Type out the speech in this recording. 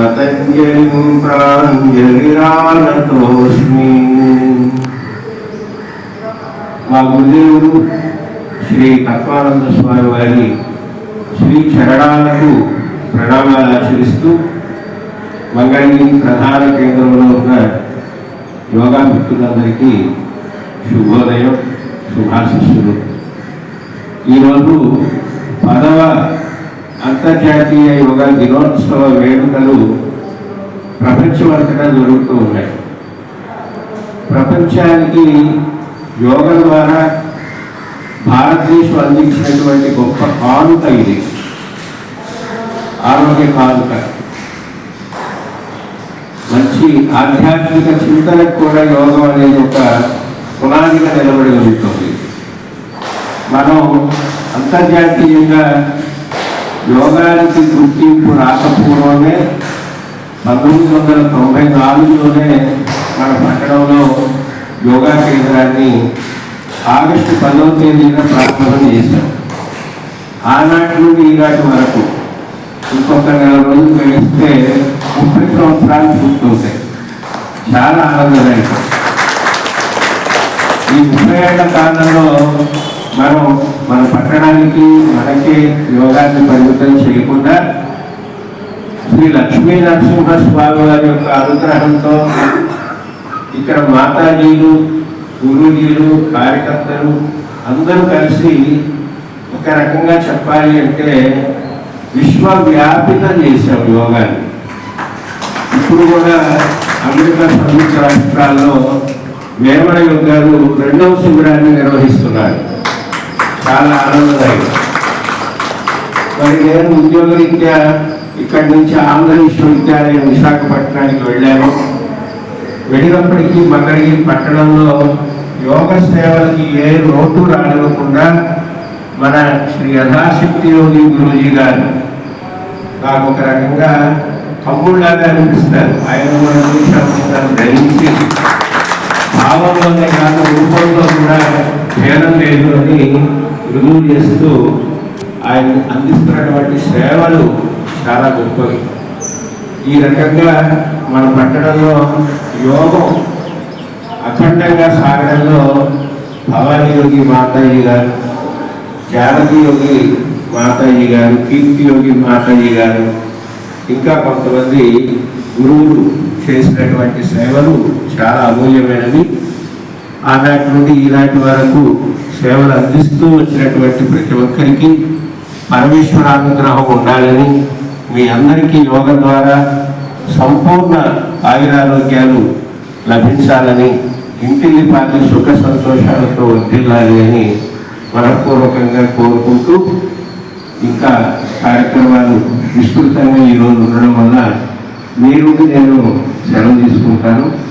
పతంజలిం ప్రాంజలిరాలతోస్మి మా గురుదేవుడు శ్రీ తత్వానంద స్వామి వారి శ్రీ చరణాలకు ప్రణామాలు ఆచరిస్తూ మంగళగిరి ప్రధాన కేంద్రంలో ఉన్న యోగా భక్తులందరికీ శుభోదయం శుభాశిస్సులు. ఈరోజు పదవ అంతర్జాతీయ యోగా దినోత్సవ వేడుకలు ప్రపంచమంతటా జరుగుతూ ఉన్నాయి. ప్రపంచానికి యోగ ద్వారా భారతదేశం అందించినటువంటి గొప్ప కానుక ఇది. ఆరోగ్య కానుక. మంచి ఆధ్యాత్మిక చింతనకు కూడా యోగం అనేది ఒక పునాదిగా నిలబడి ఉంటుంది మనం అంతర్జాతీయంగా యోగానికి గుర్తింపు రాకపూర్వమే పంతొమ్మిది వందల తొంభై నాలుగులోనే మన పట్టణంలో యోగా కేంద్రాన్ని ఆగస్టు పదవ తేదీన ప్రారంభం చేశాం. ఆనాటి నుండి ఈనాటి వరకు ఇంకొక నెల రోజులు గడిస్తే ముప్పై సంవత్సరాలు పూర్తవుతాయి. చాలా ఆనందదాయకం. ఈ ముప్పై ఏళ్ళ కాలంలో మనం మన పట్టణానికి మనకి యోగాన్ని పరిమితం చేయకుండా శ్రీ లక్ష్మీ నరసింహస్వామి వారి యొక్క అనుగ్రహంతో ఇక్కడ మాతాజీలు గురుజీలు కార్యకర్తలు అందరూ కలిసి ఒక రకంగా చెప్పాలి అంటే విశ్వవ్యాపితం చేశాం యోగాన్ని. ఇప్పుడు కూడా అమెరికా సంయుక్త రాష్ట్రాల్లో వేమన యోగాలు రెండవ శిబిరాన్ని నిర్వహిస్తున్నారు. చాలా ఆనందదాయకం. మరి నేను ఉద్యోగరీత్యా ఇక్కడి నుంచి ఆంధ్ర విశ్వవిద్యాలయం విశాఖపట్నానికి వెళ్ళాను. వెళ్ళినప్పటికీ మంగళగిరి పట్టణంలో యోగ సేవలకి ఏ లోటు రానివ్వకుండా మన శ్రీ యథాశక్తి యోగి గురుజీ గారు నాకు ఒక రకంగా తమ్ముళ్ళగా అనిపిస్తారు. ఆయన మన చూసినప్పుడు గ్రహించి భావంలోనే కాదు రూపంలో కూడా భేదం లేదు అని రుజువు చేస్తూ ఆయన అందిస్తున్నటువంటి సేవలు చాలా గొప్పవి. ఈ రకంగా మన పట్టణంలో యోగం అఖండంగా సాగడంలో భవానీ యోగి మాతాజీ గారు జానకి యోగి మాతాజీ గారు కీర్తి యోగి మాతాజీ గారు ఇంకా కొంతమంది గురువులు చేసినటువంటి సేవలు చాలా అమూల్యమైనవి. ఆనాటి నుండి ఈనాటి వరకు సేవలు అందిస్తూ వచ్చినటువంటి ప్రతి ఒక్కరికి పరమేశ్వర అనుగ్రహం ఉండాలని మీ అందరికీ యోగ ద్వారా సంపూర్ణ ఆయురారోగ్యాలు లభించాలని ఇంటిని పాటి సుఖ సంతోషాలతో వర్ధిల్లాలి అని మనపూర్వకంగా కోరుకుంటూ ఇంకా కార్యక్రమాలు విస్తృతంగా ఈరోజు ఉండడం వల్ల మీరు నేను సెలవు తీసుకుంటాను.